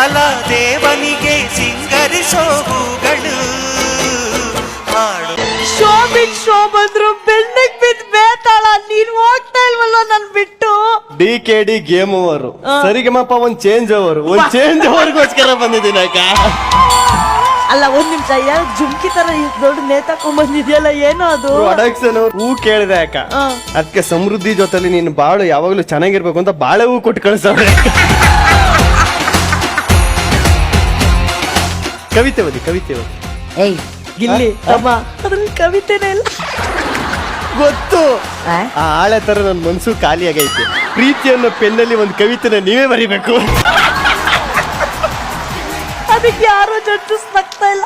ಕಲಾ ದೇವನಿಗೆ ಸಿಂಗರಿಸೋ ಹೂಗಳು ಹಾಡು. ಶೋ ಬಿಟ್ ಶೋ ಬಂದ್ರು ಬೆಣ್ಣಕ್ ಬಿದ್ ಬೇತಾಳ ನೀನ್ ಹೋಗ್ತಾ ಇಲ್ವಲ್ಲ ನನ್ ಬಿಟ್ಟು? D K D game over Sarigamapa ಒಂದ್ ಚೇಂಜ್ ಓವರ್ ಒಂದ್ ಚೇಂಜ್ ಓವರ್ಗೋಸ್ಕರ ಬಂದಿದ್ದೀನಿ ಅಕ್ಕ. ಅಲ್ಲ ಒಂದ್ ನಿಮಿಷ ಯಾರು ಜುಮ್ಕಿ ತರ ಇಷ್ಟ್ ದೊಡ್ಡ ನೇತಾಕೊಂಡ್ ಬಂದಿದ್ಯಲ್ಲ ಏನೋ ಅದು? ಪ್ರೊಡಕ್ಷನ್ ಹೂ ಕೇಳಿದೆ ಅಕ್ಕ. ಅದಕ್ಕೆ ಸಮೃದ್ಧಿ ಜೊತೆಲಿ ನೀನು ಬಾಳು ಯಾವಾಗ್ಲೂ ಚೆನ್ನಾಗಿರ್ಬೇಕು ಅಂತ ಬಾಳೆ ಹೂ ಕೊಟ್ಟು ಕಳಿಸವ್ರೆ. ಕವಿತೆ ಓದಿ ಕವಿತೆ ಓದಿ. ಏಯ್. ಗಿಲ್ಲಿ ತಮ್ಮ. ಅದ್ರಲ್ಲಿ ಕವಿತೆನೇ ಇಲ್ಲ ಗೊತ್ತು. ಆ? ಆ ಆಳೆ ತರ ನನ್ನ ಮನ್ಸು ಖಾಲಿ ಆಗೈತೆ ಪ್ರೀತಿಯನ್ನ ಪೆನ್ನಲ್ಲಿ ಒಂದು ಕವಿತೆನ ನೀವೇ ಬರಿಬೇಕು. ಅದಕ್ಕೆ ಯಾರು ಜಡ್ಜಸ್ ಬರ್ತಾ ಇಲ್ಲ?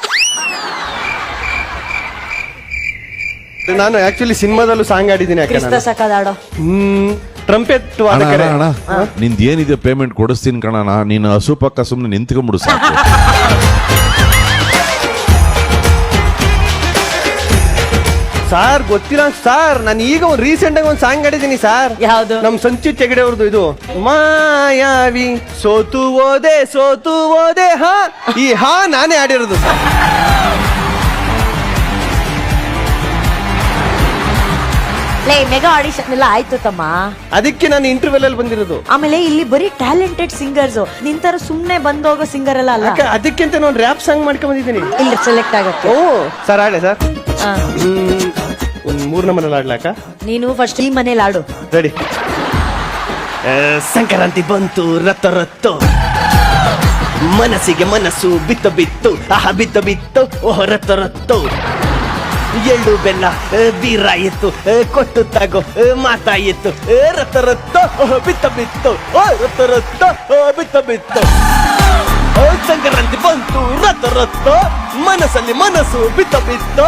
ನಾನು ಆಕ್ಚುಲಿ ಸಿನಿಮಾದಲ್ಲೂ ಸಾಂಗ್ ಆಡಿದ್ದೀನಿ ಕ್ರಿಸ್ತ ಸಕದಾಡೋ ಹ್ಮ್. ಟ್ರಂಪೆಟ್ ವಾದಕರೇ ಅಣ್ಣ, ನಿಂದ ಏನಿದೆ ಪೇಮೆಂಟ್ ಕೊಡಿಸ್ತೀನಿ ಕಣಣ ನೀನು ಹಸು ಪಕ್ಕ ಸುಮ್ಮನೆ ನಿಂತ್ಕೊಂಡ್ಬಿಡು ಸಾಕು. ಸಾರ್ ಗೊತ್ತಿಲ್ಲ. ಸಾರ್ ನಾನು ಈಗ ಒಂದು ರೀಸೆಂಟ್ ಆಗಿ ಒಂದು ಸಾಂಗ್ ಆಡಿದ್ದೀನಿ ಸಾರ್ ಯಾವ್ದು? ನಮ್ ಸಂಚು ಚೆಗಡೆ ಅವ್ರದ್ದು ಇದು. ಮಾಯಾವಿ ಸೋತು ಓದೆ ಸೋತು ಓದೆ ಹಾ? ಈ ಹಾ ನಾನೇ ಆಡಿರೋದು ಲೇ ಮೆಗಾ ಆಡಿಷನ್ ಎಲ್ಲ ಆಯ್ತು ತಮ್ಮ. ಅದಕ್ಕೆ ನಾನು ಇಂಟರ್ವ್ಯೂ ಅಲ್ಲಿ ಬಂದಿರೋದು. ಆಮೇಲೆ ಇಲ್ಲಿ ಬರೀ ಟ್ಯಾಲೆಂಟೆಡ್ ಸಿಂಗರ್ಸ್ ನಿಂತರ ಸುಮ್ನೆ ಬಂದೋಗೋ ಸಿಂಗರ್ ಎಲ್ಲ ಅಲ್ಲ? ಅಕ್ಕ ಅದಕ್ಕಿಂತ ನಾನು ರ್ಯಾಪ್ ಸಾಂಗ್ ಮಾಡ್ಕೊಂಡ್ ಬಂದಿದ್ದೀನಿ. ಇಲ್ಲಿ ಸೆಲೆಕ್ಟ್ ಆಗತ್ತೆ ಓ ಸರ್ ಆಡ್ಲೆ ಸರ್ ಆ, ಹ್ಮ್ ಒಂದ್ ಮೂರ್ ನಂಬರ್ ಆಡ್ಲಾಕ ನೀನು ಫಸ್ಟ್ ಈ ಮನೇಲಿ ಆಡು ರೆಡಿ ಸಂಕ್ರಾಂತಿ ಬಂತು ರತ್ತ ರತ್ತು. ಮನಸ್ಸಿಗೆ ಮನಸ್ಸು ಬಿತ್ತು ಬಿತ್ತು ಆಹ ಬಿತ್ತು ಬಿತ್ತು. ಓಹ ರತ್ತ ರತ್ತು. ಎಳ್ಳು ಬೆಲ್ಲ ಆ, ಬೀರ ಇತ್ತು ಆ, ಕೊಟ್ಟು ತಗೋ ಆ, ಮಾತಾಯಿತ್ತು ಆ, ರತ್ತ ರತ್ತ ಓಹ ಬಿತ್ತ ಬಿತ್ತು ಓ ರತ್ತ ರತ್ತ ಓ ಬಿತ್ತ ಬಿತ್ತು. ಓ, ಸಂಕ್ರಾಂತಿ ಬಂತು ರಥ ರಥ ಮನಸ್ಸಲ್ಲಿ ಮನಸ್ಸು ಬಿತ್ತ ಬಿತ್ತ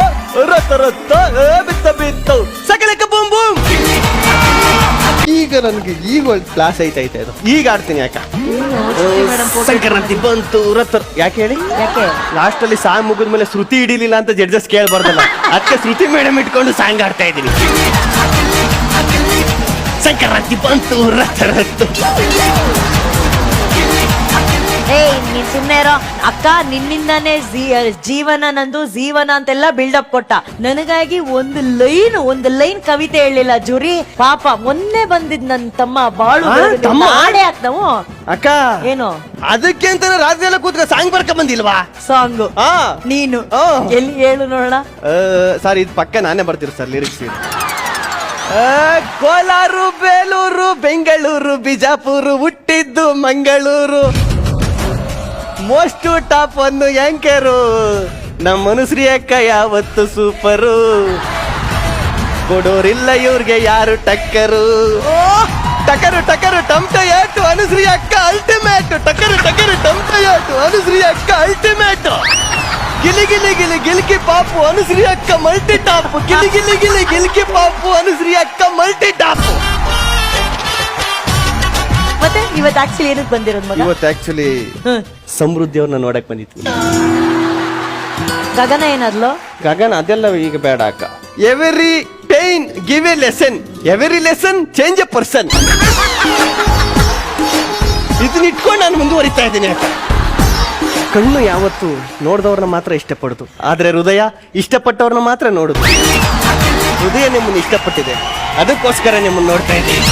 ರಥ ರಥ ಆ, ಬಿತ್ತ ಬಿತ್ತು. ಸಕಲಕ ಬೂಮ್ ಬೂಮ್ ಈಗ ನನಗೆ ಈಗ ಒಂದು ಕ್ಲಾಸ್ ಐತೈತೆ ಅದು. ಈಗ ಆಡ್ತೀನಿ ಯಾಕೆ? ಸಂಕ್ರಾಂತಿ ಬಂತು ರಥ ಯಾಕೆ ಹೇಳಿ? ಯಾಕೆ? ಲಾಸ್ಟ್ ಅಲ್ಲಿ ಸಾಂಗ್ ಮುಗಿದ್ಮೇಲೆ ಶ್ರುತಿ ಹಿಡಿಲಿಲ್ಲ ಅಂತ ಜಡ್ಜಸ್ ಕೇಳ್ಬಾರ್ದಲ್ಲ. ಅದಕ್ಕೆ ಶ್ರುತಿ ಮೇಡಮ್ ಇಟ್ಕೊಂಡು ಸಾಂಗ್ ಆಡ್ತಾ ಇದ್ದೀನಿ. ಸಂಕ್ರಾಂತಿ ಬಂತು ರಥ ರಥ ಏಯ್ ನೀನ್ ಸುಮ್ನೆ ಇರೋ. ಅಕ್ಕ ನಿನ್ನಿಂದಾನೇ ಜೀವನ ನಂದು ಜೀವನ ಅಂತೆಲ್ಲ ಬಿಲ್ಡಪ್ ಕೊಟ್ಟ. ನನಗಾಗಿ ಒಂದು ಲೈನ್ ಒಂದು ಲೈನ್ ಕವಿತೆ ಹೇಳಿಲ್ಲ ಜುರಿ. ಪಾಪ ಮೊನ್ನೆ ಬಂದಿದ್ ನನ್ ತಮ್ಮ ಬಾಳು ಆ, ತಮ್ಮ? ಆಡೆ ಹಾಕ್ ನಾವು? ಅಕ್ಕ ಏನು? ಅದಕ್ಕೆ ಅಂತ ರಾತ್ರಿ ಎಲ್ಲ ಕೂತ್ಕ ಸಾಂಗ್ ಬರ್ಕ ಬಂದಿಲ್ವಾ? ಸಾಂಗ್ ಹಾ ನೀನು. ಆ. ಎಲ್ಲಿ ಹೇಳು ನೋಡೋಣ? ಸರ್ ಇದು ಪಕ್ಕ ನಾನೇ ಬರ್ತೀರಿ ಸರ್ ಲಿರಿಕ್ಸ್ ಕೋಲಾರು ಬೇಲೂರು ಬೆಂಗಳೂರು ಬಿಜಾಪುರ ಹುಟ್ಟಿದ್ದು ಮಂಗಳೂರು. ಮೋಸ್ಟ್ ಟಾಪ್ ಒಂದು ಯಾಂಕರು. ನಮ್ಮ ಅನುಶ್ರೀ ಅಕ್ಕ ಯಾವತ್ತು ಸೂಪರು. ಕೊಡೋರಿಲ್ಲ ಇವ್ರಿಗೆ ಯಾರು ಟಕ್ಕರು. ಟಕರು ಟಕರು ಟಮ್ಟ ಯಾಟು ಅನುಶ್ರೀ ಅಕ್ಕ ಅಲ್ಟಿಮೇಟ್ ಟಕರು ಟಕರು ಟಮ್ಟ ಯಾಟು ಅನುಶ್ರೀ ಅಕ್ಕ ಅಲ್ಟಿಮೇಟ್ ಗಿಲಿ ಗಿಲಿ ಗಿಲಿ ಗಿಲ್ಕಿ ಪಾಪು ಅನುಶ್ರೀ ಅಕ್ಕ ಮಲ್ಟಿ ಟಾಪ್ ಗಿಲಿ ಗಿಲಿ ಗಿಲಿ ಗಿಲ್ಕಿ ಪಾಪು ಅನುಶ್ರೀ ಅಕ್ಕ ಮಲ್ಟಿ ಟಾಪ್ ಮತ್ತೆ ಇವತ್ತು ಆಕ್ಚುಲಿ ಏನಕ್ಕೆ ಬಂದಿರೋದು ಮಗ? ಇವತ್ತು ಆಕ್ಚುಲಿ. ಸಮೃದ್ಧಿ ಅವ್ರನ್ನ ನೋಡಕ್ ಬಂದಿತ್ತು ಗಗನ ಏನಾದ್ಲು? ಗಗನ ಅದೆಲ್ಲ ಈಗ ಬೇಡ ಅಕ್ಕ. Every pain give a lesson every lesson change a person ಇದನ್ನ ಇಟ್ಕೊಂಡು ನಾನು ಮುಂದುವರಿತಾ ಇದ್ದೀನಿ ಅಕ್ಕ. ಕಣ್ಣು ಯಾವತ್ತು ನೋಡಿದವ್ರನ್ನ ಮಾತ್ರ ಇಷ್ಟಪಡುದು. ಆದ್ರೆ ಹೃದಯ ಇಷ್ಟಪಟ್ಟವ್ರನ್ನ ಮಾತ್ರ ನೋಡುದು. ಹೃದಯ ನಿಮ್ಮನ್ನು ಇಷ್ಟಪಟ್ಟಿದೆ. ಅದಕ್ಕೋಸ್ಕರ ನಿಮ್ಮನ್ನು ನೋಡ್ತಾ ಇದ್ದೀನಿ.